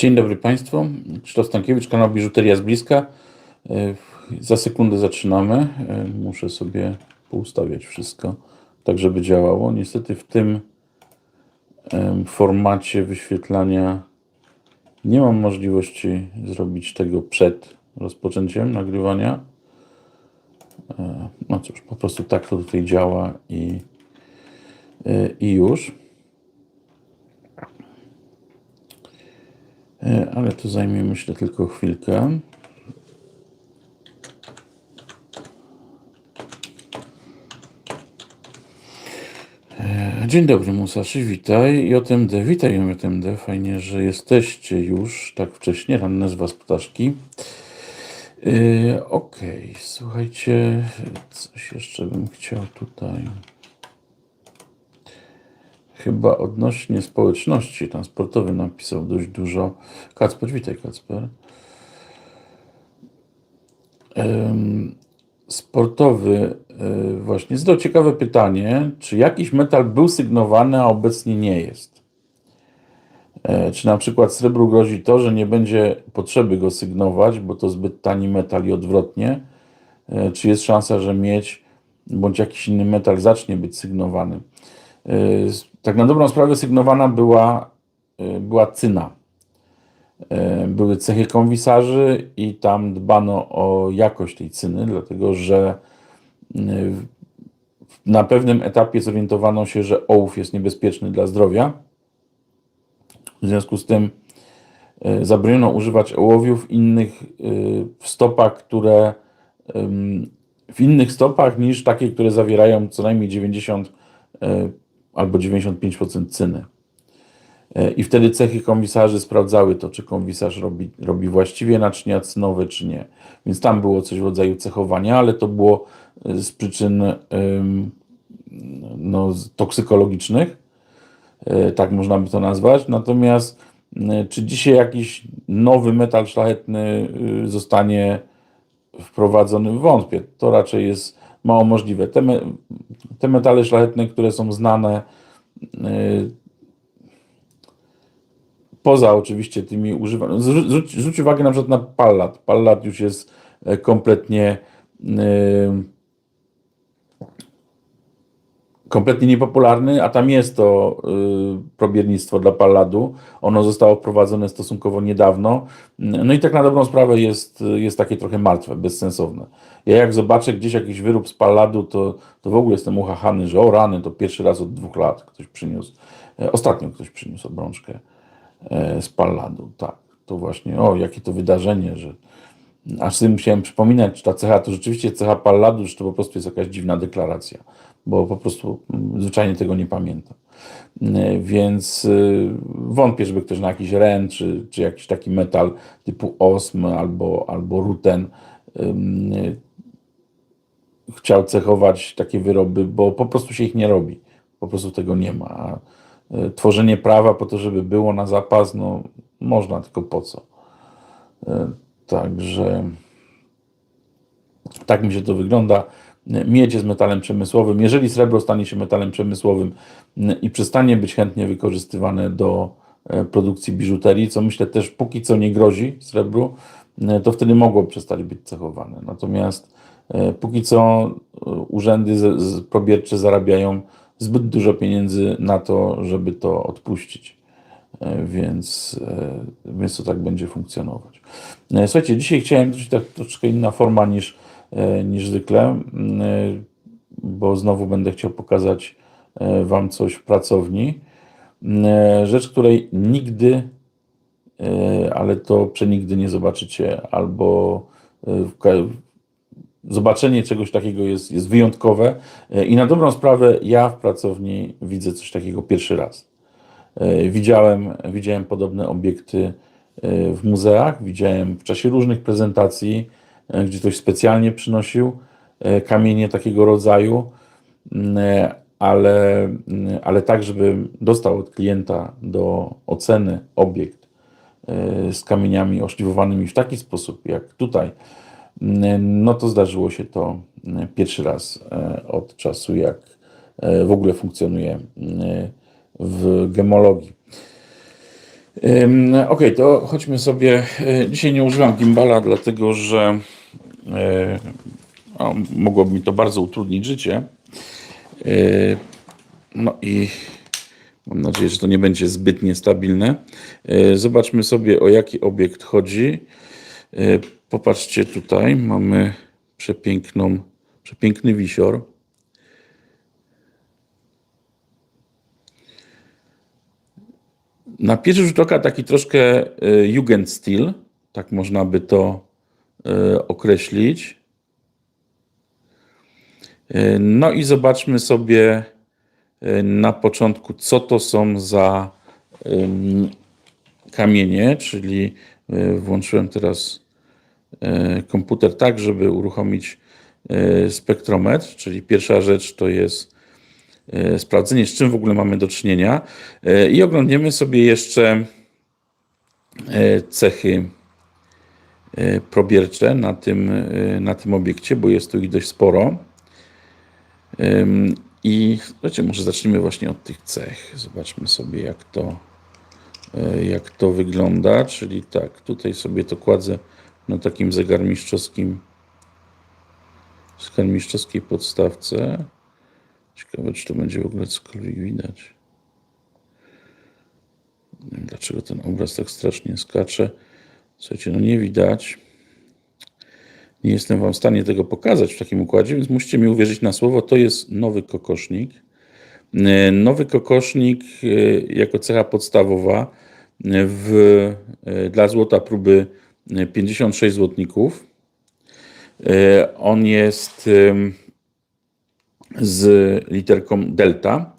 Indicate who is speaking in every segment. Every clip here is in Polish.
Speaker 1: Dzień dobry Państwu. Krzysztof Stankiewicz, kanał Biżuteria z bliska. E, Za sekundę zaczynamy. E, Muszę sobie poustawiać wszystko, tak żeby działało. Niestety w tym formacie wyświetlania nie mam możliwości zrobić tego przed rozpoczęciem nagrywania. E, No cóż, po prostu tak to tutaj działa i, i już. Ale to zajmie myślę tylko chwilkę. E, Dzień dobry Musaszy, witaj. JMD, witaj JMD, fajnie, że jesteście już tak wcześnie, ranne z Was ptaszki. E, Okej, słuchajcie, coś jeszcze bym chciał tutaj. Chyba odnośnie społeczności transportowy napisał dość dużo. Kacper, witaj Kacper. Sportowy, e, właśnie zadał ciekawe pytanie, czy jakiś metal był sygnowany, a obecnie nie jest? E, Czy na przykład srebru grozi to, że nie będzie potrzeby go sygnować, bo to zbyt tani metal i odwrotnie? E, Czy jest szansa, że miedź bądź jakiś inny metal zacznie być sygnowany? E, Tak na dobrą sprawę sygnowana była, e, była cyna. E, Były cechy konwisarzy i tam dbano o jakość tej cyny, dlatego że na pewnym etapie zorientowano się, że ołów jest niebezpieczny dla zdrowia. W związku z tym zabroniono używać ołowiów innych w stopach, które w innych stopach niż takie, które zawierają co najmniej 90 e, albo 95% cyny. E, I wtedy cechy komisarzy sprawdzały to, czy komisarz robi, robi właściwie naczynia cynowe, czy nie. Więc tam było coś w rodzaju cechowania, ale to było e, z przyczyn no, toksykologicznych, e, tak można by to nazwać. Natomiast czy dzisiaj jakiś nowy metal szlachetny y, zostanie wprowadzony? Wątpię. To raczej jest mało możliwe. Te, me, te metale szlachetne, które są znane, y, poza oczywiście tymi używanymi. Zwróć, uwagę na przykład na pallat. Pallat już jest e, kompletnie e, kompletnie niepopularny, a tam jest to y, probiernictwo dla palladu. Ono zostało wprowadzone stosunkowo niedawno. No i tak na dobrą sprawę jest, jest takie trochę martwe, bezsensowne. Ja jak zobaczę gdzieś jakiś wyrób z palladu, to, to w ogóle jestem uchachany, że o rany, to pierwszy raz od dwóch lat ktoś przyniósł. E, Ostatnio ktoś przyniósł obrączkę e, z palladu. Tak, to właśnie, o jakie to wydarzenie, że aż sobie musiałem przypominać, czy ta cecha to rzeczywiście cecha palladu, czy to po prostu jest jakaś dziwna deklaracja, bo po prostu mm, zwyczajnie tego nie pamiętam. E, Więc y, wątpię, żeby ktoś na jakiś ren, czy, czy jakiś taki metal typu osm albo, albo ruten y, chciał cechować takie wyroby, bo po prostu się ich nie robi. Po prostu tego nie ma. A y, tworzenie prawa po to, żeby było na zapas, no można, tylko po co? Także tak mi się to wygląda. Miedź jest metalem przemysłowym. Jeżeli srebro stanie się metalem przemysłowym y, i przestanie być chętnie wykorzystywane do e, produkcji biżuterii, co myślę też póki co nie grozi srebru, y, to wtedy mogło przestać być cechowane. Natomiast e, póki co e, urzędy probiercze zarabiają zbyt dużo pieniędzy na to, żeby to odpuścić. Więc, więc to tak będzie funkcjonować. Słuchajcie, dzisiaj chciałem coś tak troszkę inna forma niż, niż zwykle, e, bo znowu będę chciał pokazać e, Wam coś w pracowni. E, Rzecz, której nigdy, e, ale to przenigdy nie zobaczycie, albo e, zobaczenie czegoś takiego jest, jest wyjątkowe. E, I na dobrą sprawę ja w pracowni widzę coś takiego pierwszy raz. E, Widziałem, widziałem podobne obiekty e, w muzeach, widziałem w czasie różnych prezentacji, e, gdzie ktoś specjalnie przynosił e, kamienie takiego rodzaju, m, e, ale, m, ale tak, żeby dostał od klienta do oceny obiekt e, z kamieniami oszliwowanymi w taki sposób, jak tutaj, m, no to zdarzyło się to pierwszy raz e, od czasu, jak e, w ogóle funkcjonuje w gemologii. Okej, to chodźmy sobie. e, Dzisiaj nie używam gimbala, dlatego że e, o, mogłoby mi to bardzo utrudnić życie. E, No i mam nadzieję, że to nie będzie zbyt niestabilne. E, Zobaczmy sobie, o jaki obiekt chodzi. Popatrzcie tutaj, mamy przepiękną, przepiękny wisior. Na pierwszy rzut oka taki troszkę Jugendstil, tak można by to określić. E, No i zobaczmy sobie e, na początku, co to są za kamienie, czyli włączyłem teraz komputer tak, żeby uruchomić spektrometr, czyli pierwsza rzecz to jest sprawdzenie, z czym w ogóle mamy do czynienia i oglądniemy sobie jeszcze cechy probiercze na tym, e, na tym obiekcie, bo jest tu ich dość sporo. I słuchajcie, może zacznijmy właśnie od tych cech. Zobaczmy sobie, jak to, e, jak to wygląda. Czyli tak, tutaj sobie to kładzę na takim zegarmistrzowskim, zegarmistrzowskiej podstawce. Ciekawe, czy to będzie w ogóle cokolwiek widać. Nie wiem, dlaczego ten obraz tak strasznie skacze. Słuchajcie, no nie widać. Nie jestem Wam w stanie tego pokazać w takim układzie, więc musicie mi uwierzyć na słowo. To jest nowy kokosznik. E, Nowy kokosznik e, jako cecha podstawowa e, w, dla złota próby e, 56 złotników. On jest z literką delta.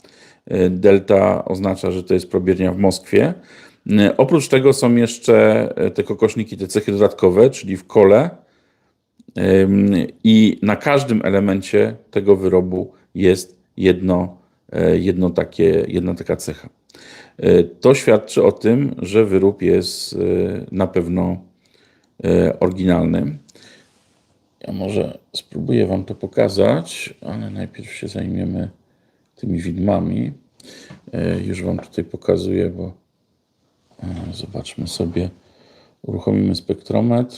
Speaker 1: Delta oznacza, że to jest probiernia w Moskwie. E, Oprócz tego są jeszcze e, te kokoszniki, te cechy dodatkowe, czyli w kole, I na każdym elemencie tego wyrobu jest jedno, e, jedno takie, jedna taka cecha. To świadczy o tym, że wyrób jest na pewno oryginalny. Ja może spróbuję Wam to pokazać, ale najpierw się zajmiemy tymi widmami. Już Wam tutaj pokazuję, bo zobaczmy sobie. Uruchomimy spektrometr.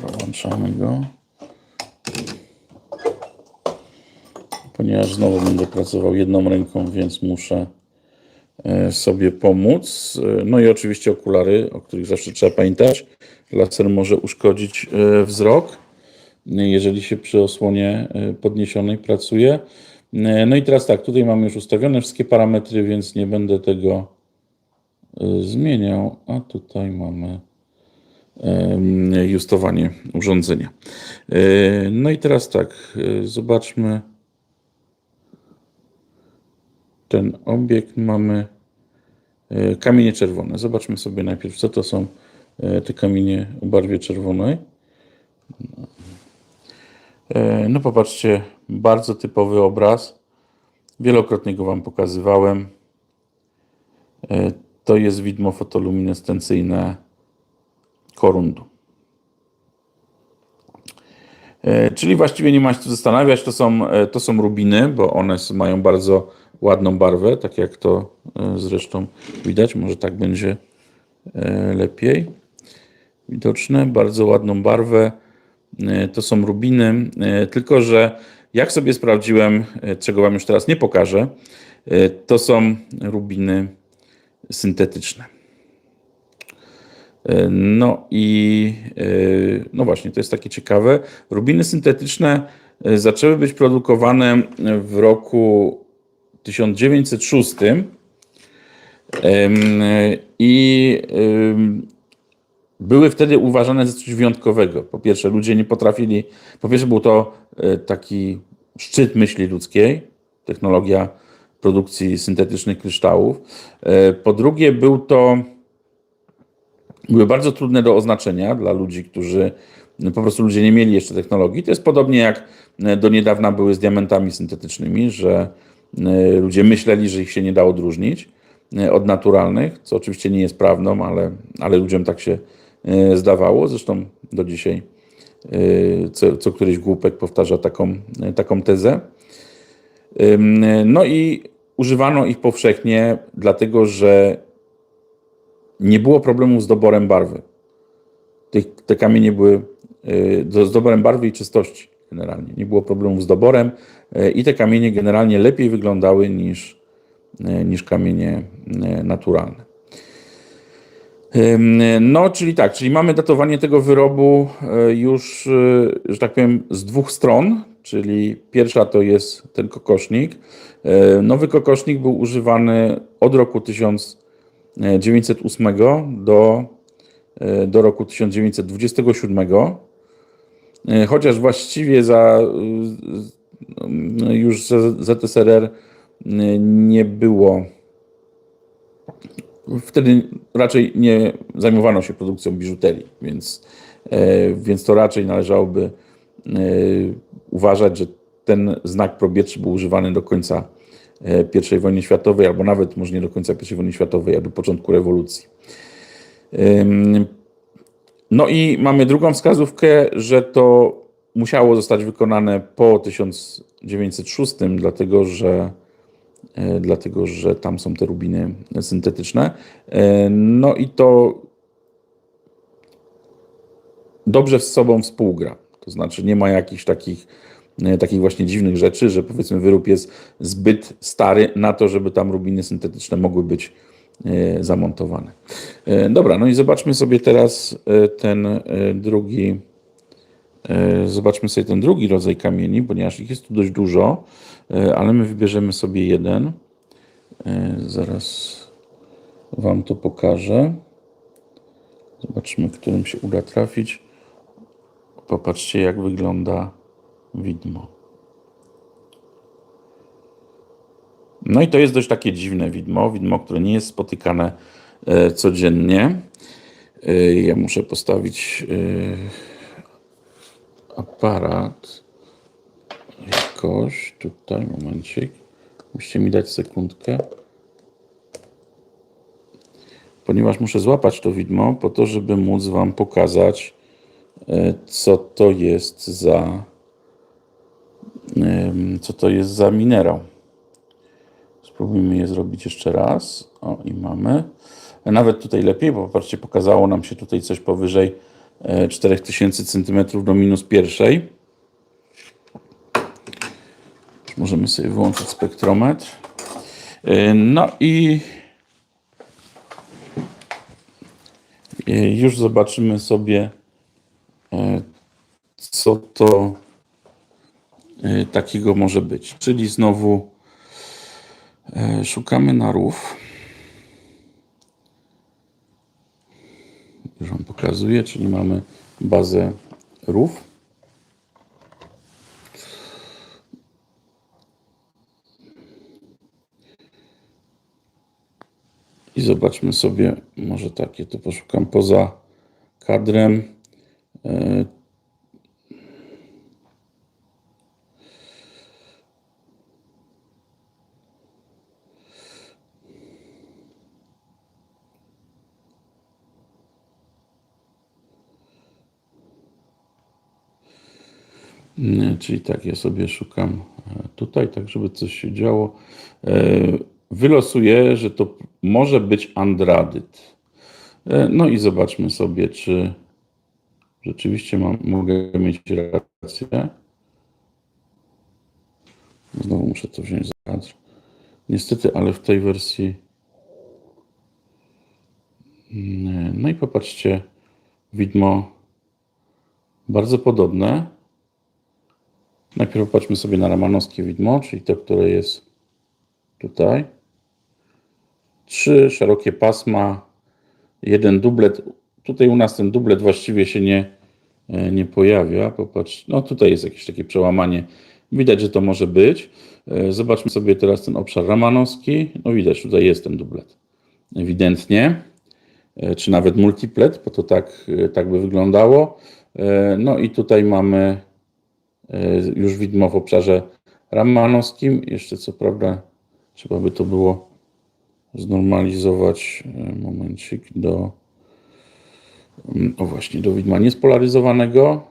Speaker 1: Włączamy go. Ponieważ znowu będę pracował jedną ręką, więc muszę e, sobie pomóc. E, No i oczywiście okulary, o których zawsze trzeba pamiętać. Laser może uszkodzić e, wzrok, jeżeli się przy osłonie e, podniesionej pracuje. E, No i teraz tak, tutaj mamy już ustawione wszystkie parametry, więc nie będę tego e, zmieniał. A tutaj mamy justowanie urządzenia. No i teraz tak, zobaczmy ten obiekt. Mamy kamienie czerwone. Zobaczmy sobie najpierw, co to są te kamienie o barwie czerwonej. E, No popatrzcie, bardzo typowy obraz. Wielokrotnie go Wam pokazywałem. E, To jest widmo fotoluminescencyjne korundu. E, Czyli właściwie nie ma się tu zastanawiać, to są, e, to są rubiny, bo one mają bardzo ładną barwę, tak jak to e, zresztą widać. Może tak będzie e, lepiej widoczne. Bardzo ładną barwę. E, To są rubiny, e, tylko że jak sobie sprawdziłem, e, czego Wam już teraz nie pokażę, to są rubiny syntetyczne. No i no właśnie, to jest takie ciekawe. Rubiny syntetyczne zaczęły być produkowane w roku 1906 Em, i były wtedy uważane za coś wyjątkowego. Po pierwsze, ludzie nie potrafili, po pierwsze był to e, taki szczyt myśli ludzkiej, technologia produkcji syntetycznych kryształów. E, Po drugie, był to były bardzo trudne do oznaczenia dla ludzi, którzy no, po prostu ludzie nie mieli jeszcze technologii. To jest podobnie jak e, do niedawna były z diamentami syntetycznymi, że ludzie myśleli, że ich się nie da odróżnić od naturalnych, co oczywiście nie jest prawdą, ale, ale ludziom tak się zdawało. Zresztą do dzisiaj e, co, co któryś głupek powtarza taką, e, taką tezę. No i używano ich powszechnie, dlatego że nie było problemu z doborem barwy. Tych, te kamienie były z doborem barwy i czystości generalnie. Nie było problemu z doborem i te kamienie generalnie lepiej wyglądały niż, niż kamienie naturalne. No, czyli tak, czyli mamy datowanie tego wyrobu y, już, y, że tak powiem, z dwóch stron, czyli pierwsza to jest ten kokosznik. Y, Nowy kokosznik był używany od roku 1908 do, y, do roku 1927, Y, chociaż właściwie za y, y, już z- ZSRR y, nie było wtedy raczej nie zajmowano się produkcją biżuterii, więc, e, więc to raczej należałoby e, uważać, że ten znak probierczy był używany do końca e, I wojny światowej, albo nawet może nie do końca I wojny światowej, a do początku rewolucji. No i mamy drugą wskazówkę, że to musiało zostać wykonane po 1906, dlatego że dlatego że tam są te rubiny syntetyczne. E, No i to dobrze z sobą współgra. To znaczy nie ma jakichś takich, e, takich właśnie dziwnych rzeczy, że powiedzmy wyrób jest zbyt stary na to, żeby tam rubiny syntetyczne mogły być e, zamontowane. E, Dobra, no i zobaczmy sobie teraz e, ten e, drugi E, Zobaczmy sobie ten drugi rodzaj kamieni, ponieważ ich jest tu dość dużo, e, ale my wybierzemy sobie jeden. E, Zaraz Wam to pokażę. Zobaczmy, którym się uda trafić. Popatrzcie, jak wygląda widmo. No i to jest dość takie dziwne widmo, widmo, które nie jest spotykane e, codziennie. E, Ja muszę postawić e, aparat jakoś tutaj, momencik. Musicie mi dać sekundkę. Ponieważ muszę złapać to widmo po to, żeby móc Wam pokazać, e, co to jest za co to jest za minerał. Spróbujmy je zrobić jeszcze raz. O, i mamy. Nawet tutaj lepiej, bo popatrzcie, pokazało nam się tutaj coś powyżej e, 4000 cm do minus pierwszej. Możemy sobie wyłączyć spektrometr. E, No i e, już zobaczymy sobie, e, co to takiego może być. Czyli znowu szukamy narów. Już Wam pokazuję, czyli mamy bazę rów. I zobaczmy sobie, może takie to poszukam poza kadrem. Czyli tak, ja sobie szukam e, tutaj, tak żeby coś się działo. E, Wylosuję, że to może być andradyt. E, No i zobaczmy sobie, czy rzeczywiście mam, mogę mieć rację. Znowu muszę to wziąć za kadr. Niestety, ale w tej wersji. Nie. No i popatrzcie, widmo bardzo podobne. Najpierw popatrzmy sobie na ramanowskie widmo, czyli to, które jest tutaj. Trzy szerokie pasma, jeden dublet. Tutaj u nas ten dublet właściwie się nie, e, nie pojawia. Popatrz, no tutaj jest jakieś takie przełamanie. Widać, że to może być. E, Zobaczmy sobie teraz ten obszar ramanowski. No widać, tutaj jest ten dublet. Ewidentnie. E, Czy nawet multiplet, bo to tak, tak by wyglądało. No i tutaj mamy już widmo w obszarze ramanowskim. Jeszcze co prawda trzeba by to było znormalizować e, momencik do mm, o właśnie do widma niespolaryzowanego.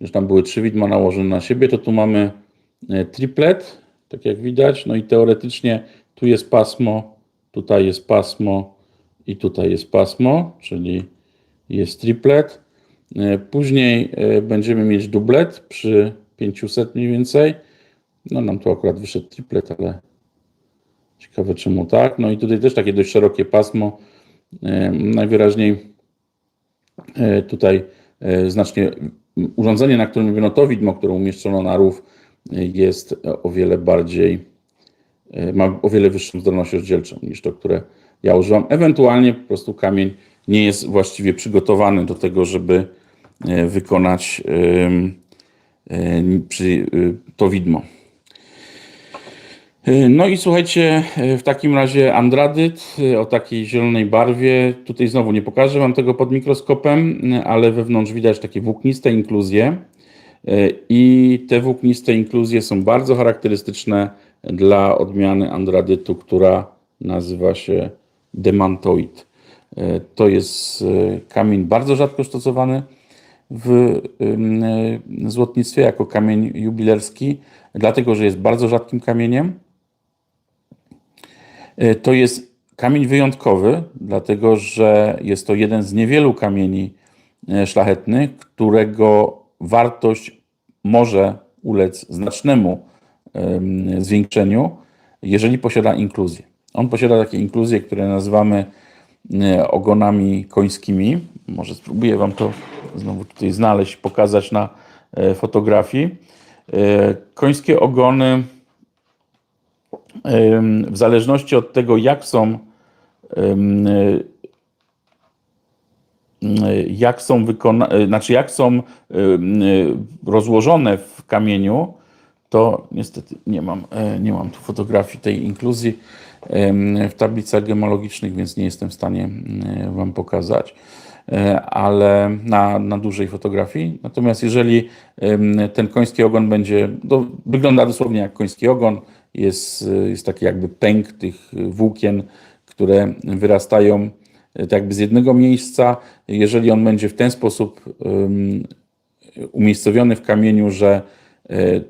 Speaker 1: Już tam były trzy widma nałożone na siebie, to tu mamy e, triplet, tak jak widać. No i teoretycznie tu jest pasmo, tutaj jest pasmo i tutaj jest pasmo, czyli jest triplet. Później będziemy mieć dublet przy 500 mniej więcej. No nam tu akurat wyszedł triplet, ale ciekawe czemu tak. No i tutaj też takie dość szerokie pasmo. E, Najwyraźniej e, tutaj e, znacznie urządzenie, na którym mówiono to widmo, które umieszczono na rów, jest o wiele bardziej, ma o wiele wyższą zdolność rozdzielczą niż to, które ja używam. Ewentualnie po prostu kamień nie jest właściwie przygotowany do tego, żeby wykonać przy, y, to widmo. E, No i słuchajcie, e, w takim razie andradyt e, o takiej zielonej barwie. Tutaj znowu nie pokażę Wam tego pod mikroskopem, e, ale wewnątrz widać takie włókniste inkluzje. E, I te włókniste inkluzje są bardzo charakterystyczne dla odmiany andradytu, która nazywa się demantoid. E, To jest e, kamień bardzo rzadko stosowany w e, złotnictwie jako kamień jubilerski, dlatego że jest bardzo rzadkim kamieniem. E, To jest kamień wyjątkowy, dlatego że jest to jeden z niewielu kamieni e, szlachetnych, którego wartość może ulec znacznemu em, zwiększeniu, jeżeli posiada inkluzję. On posiada takie inkluzje, które nazywamy ogonami końskimi. Może spróbuję Wam to znowu tutaj znaleźć, pokazać na e, fotografii. E, Końskie ogony w zależności od tego, jak są, e, jak są wykona, e, znaczy jak są e, rozłożone w kamieniu, to niestety nie mam, e, nie mam tu fotografii tej inkluzji w tablicach gemologicznych, więc nie jestem w stanie mm, Wam pokazać, E, ale na, na dużej fotografii. Natomiast jeżeli ten koński ogon będzie, to wygląda dosłownie jak koński ogon, jest, e, jest taki jakby pęk tych włókien, które wyrastają e, tak jakby z jednego miejsca. Jeżeli on będzie w ten sposób umiejscowiony w kamieniu, że e,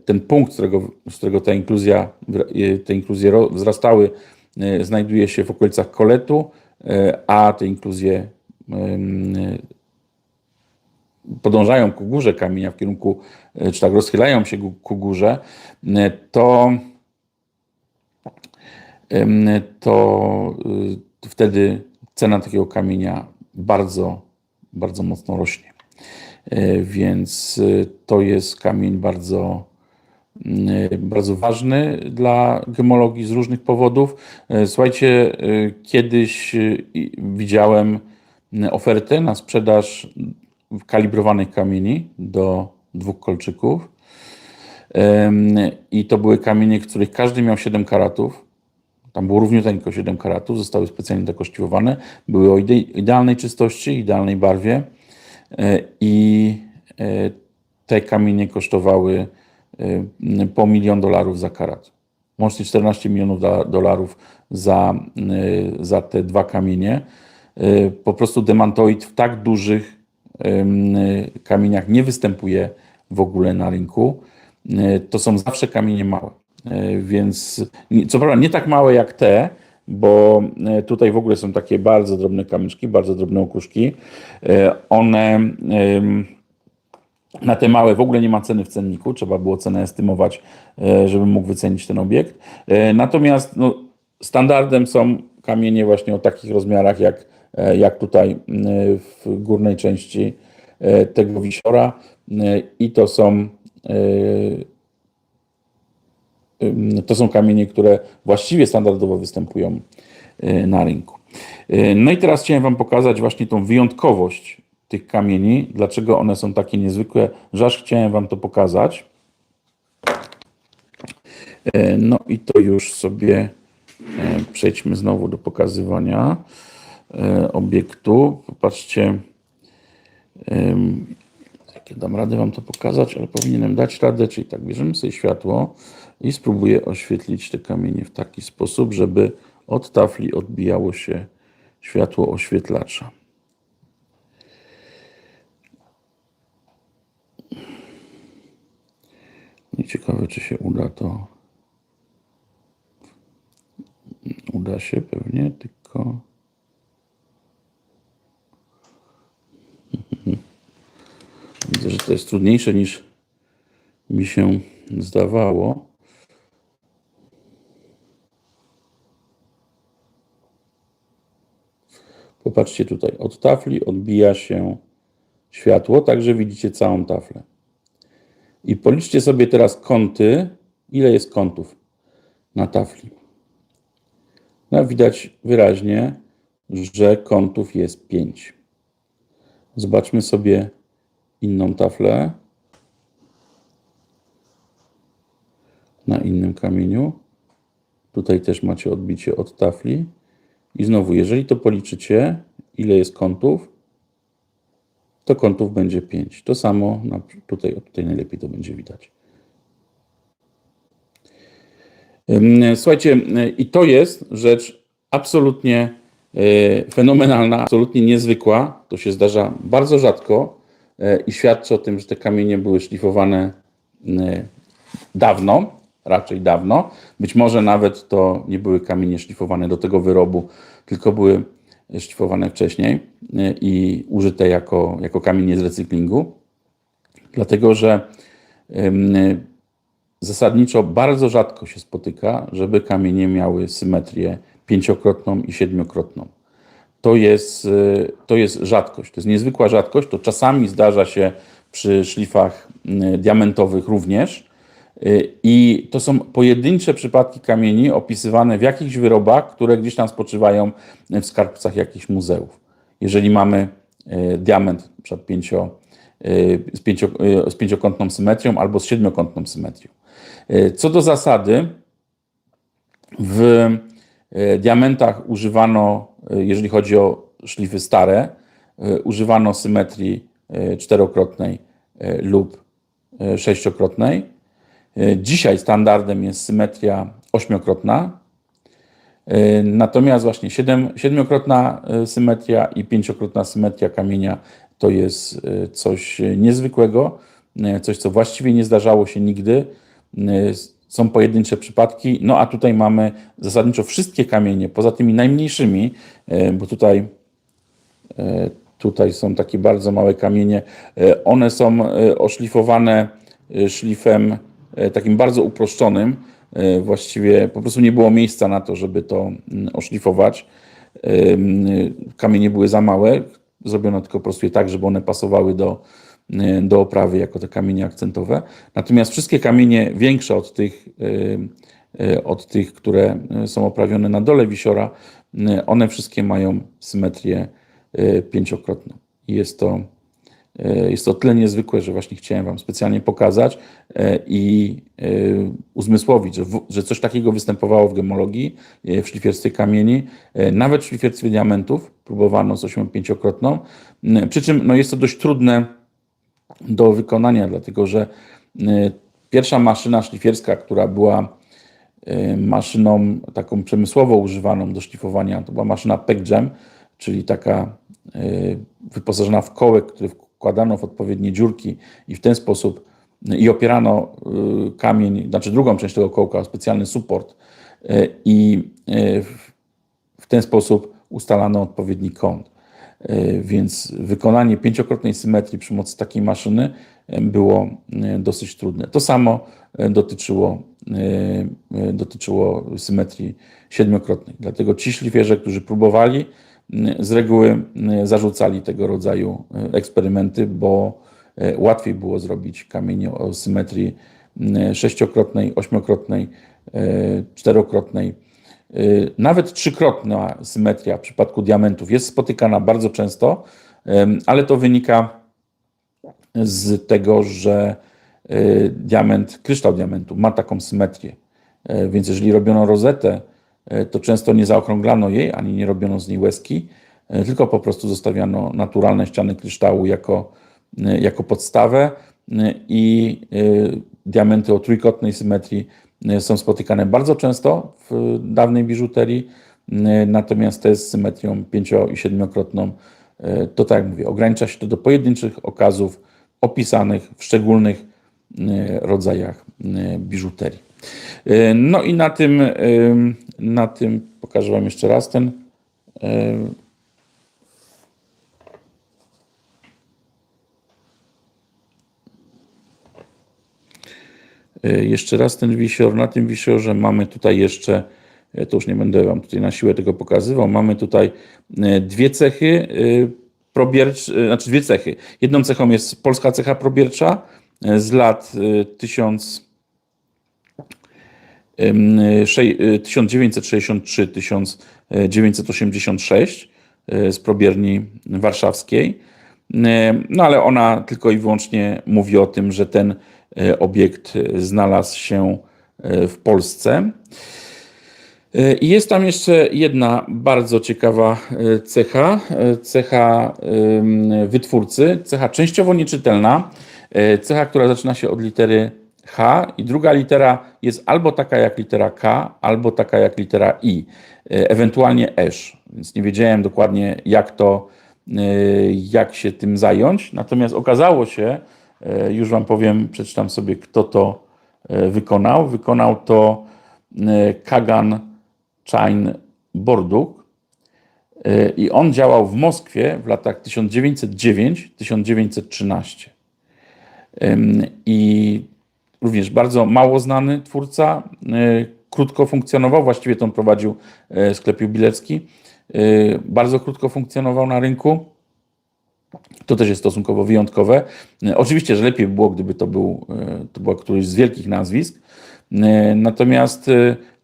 Speaker 1: ten punkt, z którego, z którego ta inkluzja, e, te inkluzje wzrastały, e, znajduje się w okolicach koletu, e, a te inkluzje e, podążają ku górze kamienia w kierunku, e, czy tak rozchylają się ku- górze, e, to, to wtedy cena takiego kamienia bardzo, bardzo mocno rośnie. E, Więc e, to jest kamień bardzo, bardzo ważny dla gemologii z różnych powodów. E, Słuchajcie, kiedyś widziałem ofertę na sprzedaż kalibrowanych kamieni do dwóch kolczyków. I to były kamienie, których każdy miał 7 karatów. Tam było równiuteńko 7 karatów, zostały specjalnie dekościwowane. Były o ide- idealnej czystości, idealnej barwie. E, I e, te kamienie kosztowały e, po milion dolarów za karat. Łącznie 14 milionów do- dolarów za, za te dwa kamienie. Po prostu demantoid w tak dużych kamieniach nie występuje w ogóle na rynku. To są zawsze kamienie małe. Więc co prawda nie tak małe jak te, bo e, tutaj w ogóle są takie bardzo drobne kamyczki, bardzo drobne okuszki. E, One na te małe w ogóle nie ma ceny w cenniku, trzeba było cenę estymować, e, żeby mógł wycenić ten obiekt. Natomiast no, standardem są kamienie właśnie o takich rozmiarach, jak, jak tutaj w górnej części tego wisiora. I to są, to są kamienie, które właściwie standardowo występują e, na rynku. E, No i teraz chciałem Wam pokazać właśnie tą wyjątkowość tych kamieni, dlaczego one są takie niezwykłe, że aż chciałem Wam to pokazać. E, No i to już sobie e, przejdźmy znowu do pokazywania e, obiektu. Popatrzcie, ja dam radę Wam to pokazać, ale powinienem dać radę, czyli tak, bierzemy sobie światło i spróbuję oświetlić te kamienie w taki sposób, żeby od tafli odbijało się światło oświetlacza. I ciekawe, czy się uda to Da się pewnie, tylko. Widzę, że to jest trudniejsze niż mi się zdawało. Popatrzcie tutaj, od tafli odbija się światło, także widzicie całą taflę. I policzcie sobie teraz kąty, ile jest kątów na tafli. No, widać wyraźnie, że kątów jest 5. Zobaczmy sobie inną taflę na innym kamieniu. Tutaj też macie odbicie od tafli. I znowu, jeżeli to policzycie, ile jest kątów, to kątów będzie 5. To samo tutaj, tutaj najlepiej to będzie widać. Słuchajcie, i to jest rzecz absolutnie y, fenomenalna, absolutnie niezwykła. To się zdarza bardzo rzadko i świadczy o tym, że te kamienie były szlifowane y, dawno, raczej dawno. Być może nawet to nie były kamienie szlifowane do tego wyrobu, tylko były szlifowane wcześniej y, i użyte jako, jako kamienie z recyklingu. Dlatego, że zasadniczo bardzo rzadko się spotyka, żeby kamienie miały symetrię pięciokrotną i siedmiokrotną. To jest, y, to jest rzadkość, to jest niezwykła rzadkość. To czasami zdarza się przy szlifach y, diamentowych również. Y, I to są pojedyncze przypadki kamieni opisywane w jakichś wyrobach, które gdzieś tam spoczywają w skarbcach jakichś muzeów. Jeżeli mamy diament przykład pięcio, z, pięcio, z pięciokątną symetrią albo z siedmiokątną symetrią. Co do zasady, w diamentach używano, jeżeli chodzi o szlify stare, y, używano symetrii y, czterokrotnej y, lub sześciokrotnej. Dzisiaj standardem jest symetria ośmiokrotna, natomiast właśnie siedem, siedmiokrotna symetria i pięciokrotna symetria kamienia to jest coś niezwykłego, coś co właściwie nie zdarzało się nigdy. Są pojedyncze przypadki, no a tutaj mamy zasadniczo wszystkie kamienie, poza tymi najmniejszymi, y, bo tutaj E, Tutaj są takie bardzo małe kamienie. E, One są e, oszlifowane e, szlifem e, takim bardzo uproszczonym. E, Właściwie po prostu nie było miejsca na to, żeby to mm, oszlifować. E, Kamienie były za małe. Zrobiono tylko po prostu je tak, żeby one pasowały do, e, do oprawy jako te kamienie akcentowe. Natomiast wszystkie kamienie większe od tych, e, e, od tych, które są oprawione na dole wisiora, one wszystkie mają symetrię pięciokrotną. I jest to, jest to tyle niezwykłe, że właśnie chciałem Wam specjalnie pokazać i uzmysłowić, że, w, że coś takiego występowało w gemologii, w szlifierstwie kamieni, nawet w szlifierstwie diamentów próbowano z osią pięciokrotną. Przy czym no, jest to dość trudne do wykonania, dlatego że e, pierwsza maszyna szlifierska, która była e, maszyną taką przemysłowo używaną do szlifowania, to była maszyna PECJAM, czyli taka e, wyposażona w kołek, który wkładano w odpowiednie dziurki i w ten sposób i opierano kamień, znaczy drugą część tego kołka specjalny suport i w ten sposób ustalano odpowiedni kąt. E, Więc wykonanie pięciokrotnej symetrii przy pomocy takiej maszyny e, było e, dosyć trudne. To samo dotyczyło, dotyczyło symetrii siedmiokrotnej. Dlatego ci szlifierze, którzy próbowali, z reguły zarzucali tego rodzaju eksperymenty, bo łatwiej było zrobić kamień o symetrii sześciokrotnej, ośmiokrotnej, czterokrotnej. Y, Nawet trzykrotna symetria w przypadku diamentów jest spotykana bardzo często, ale to wynika z tego, że y, diament, kryształ diamentu ma taką symetrię. E, Więc jeżeli robiono rozetę, e, to często nie zaokrąglano jej, ani nie robiono z niej łezki, e, tylko po prostu zostawiano naturalne ściany kryształu jako, jako podstawę i diamenty o trójkątnej symetrii są spotykane bardzo często w dawnej biżuterii, e, natomiast te z symetrią pięcio- i siedmiokrotną, e, to tak jak mówię, ogranicza się to do pojedynczych okazów opisanych w szczególnych e, rodzajach biżuterii. No i na tym, na tym Pokażę Wam jeszcze raz ten. Jeszcze raz ten wisior. Na tym wisiorze mamy tutaj jeszcze, e, to już nie będę Wam tutaj na siłę tego pokazywał, mamy tutaj e, dwie cechy e, probiercz, e, znaczy dwie cechy. Jedną cechą jest polska cecha probiercza e, z lat e, 1000 em, szej- e, 1963-1986 e, z probierni warszawskiej. E, No ale ona tylko i wyłącznie mówi o tym, że ten e, obiekt e, znalazł się e, w Polsce. E, I jest tam jeszcze jedna bardzo ciekawa cecha, cecha wytwórcy, cecha częściowo nieczytelna, cecha, która zaczyna się od litery H i druga litera jest albo taka jak litera K, albo taka jak litera I, ewentualnie esz, więc nie wiedziałem dokładnie jak to, jak się tym zająć, natomiast okazało się, już Wam powiem, przeczytam sobie kto to e, wykonał, wykonał to e, Kagan Chain Borduk e, i on działał w Moskwie w latach 1909-1913. Ym, I również bardzo mało znany twórca, e, krótko funkcjonował, właściwie to on prowadził e, sklep jubilecki, e, bardzo krótko funkcjonował na rynku. To też jest stosunkowo wyjątkowe. E, Oczywiście, że lepiej by było, gdyby to był, e, to była któryś z wielkich nazwisk. E, Natomiast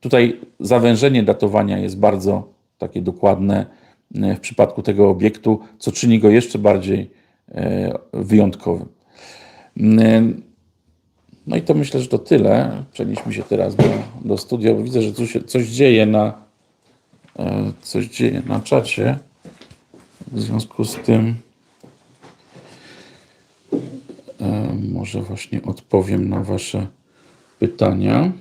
Speaker 1: tutaj zawężenie datowania jest bardzo takie dokładne w przypadku tego obiektu, co czyni go jeszcze bardziej wyjątkowym. No i to myślę, że to tyle. Przenieśmy się teraz do, do studia, bo widzę, że tu się coś dzieje na coś dzieje na czacie. W związku z tym może właśnie odpowiem na Wasze pytania.